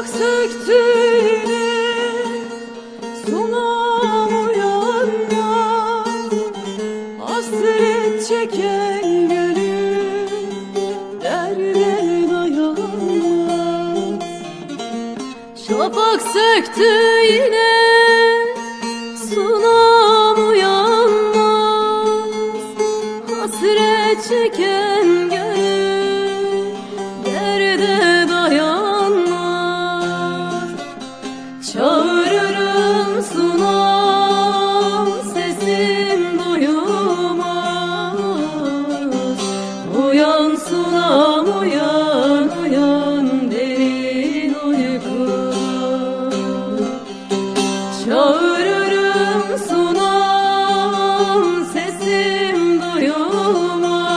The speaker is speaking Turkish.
toprak söktüğünü sunamayanlar hasret çeken gönül derde dayanmaz. Şafak söktü yine sunamayanlar hasret çeken Çağırırım sunan sesin duyulmaz. Uyan